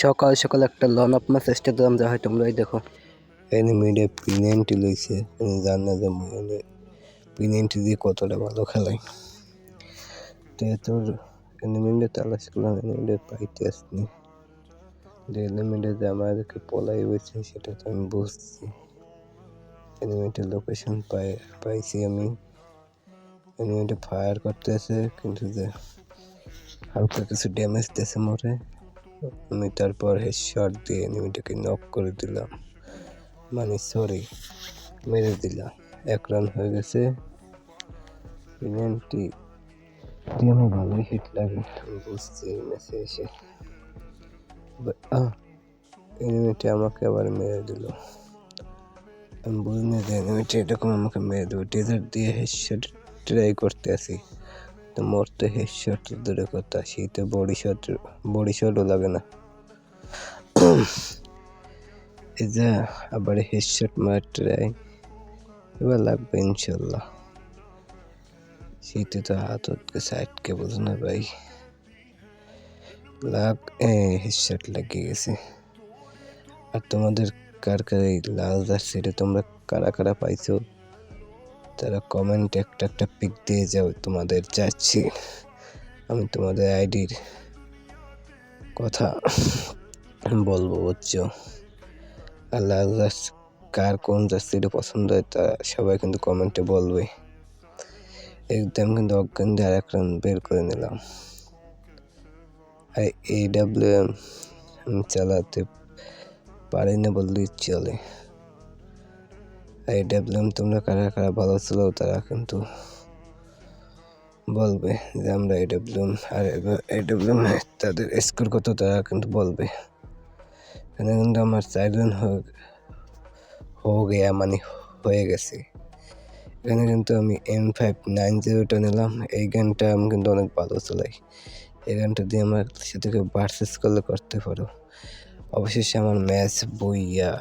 সকাল সকাল একটা লন আপ মাছ চেষ্টা যা হয় তোমরাই দেখো, এনে মিডে পিনেন্টি লইছে। জান না যে এনে পিনেন্টি দিয়ে কতটা ভালো খেলাই তো তোর, এনে মিডে তালাশ করলাম, এনে মিডে পাইতে আসনি। এনে মিডে যে আমাদেরকে পলাই হয়েছে সেটা তো আমি বুঝছি। এনে লোকেশন পাই, পাইছি আমি। এনে ফায়ার করতে আছে কিন্তু যে হালকা কিছু ড্যামেজ দিয়েছে মরে। আমি তারপর হেডশট দিয়ে এনিমিটাকে নক করে দিলাম। মানে সরি মেরে দিলাম। এক রান হয়ে গেছে। পেনাল্টি দিয়ে আমার ভালোই হিট লাগে। আমি বুঝছি ম্যাচে এসে। এনিমিটি আমাকে আবার মেরে দিল। আমি বুঝিনি যে এনিমিটি এরকম আমাকে মেরে দেবো ডেজার্ট দিয়ে হেডশট ট্রাই করতে আসি। তো মরতে হেডশট দূরে কথা, শীতে বডি শট বডি শটও লাগে না। এই যে, আবার হেডশট মার এবার লাগবে ইনশাল্লাহ। শীতে তো হাত হতকে সাইডকে বোঝো না ভাই। লাগ হেডশট লাগিয়ে গেছে। আর তোমাদের কার কার এই লাল জার্সিটা তোমরা কারা কারা পাইছো? তারা কমেন্ট একটা একটা পিক দিয়ে যাও, তোমাদের চাচ্ছি আমি তোমাদের আইডির কথা বলব, বুঝছ? লাল জার্সি কার কোন জার্সিটা পছন্দ হয় তা সবাই কিন্তু কমেন্টে বলবে। একদম কিন্তু অজ্ঞান দিয়ে আর এক রান বের করে নিলাম। আর এই ডাব্লিউ এম চালাতে পারি না বললেই চলে। এই ডেভেলপ তোমরা কারা কারা ভালো ছিল তারা কিন্তু বলবে যে আমরা এই ডেভেলপ আর এই ডেভেলপ তাদের স্কোর কত তারা কিন্তু বলবে। এখানে কিন্তু আমার চার রান হো গেয়া মানে হয়ে গেছে। এখানে কিন্তু আমি এম ফাইভ নাইন জিরোটা নিলাম। এই গানটা আমি কিন্তু অনেক ভালো চলাই। এই গানটা দিয়ে আমার সাথে কেউ ভার্সেস করলে করতে পারো। অবশেষে আমার ম্যাচ বইয়া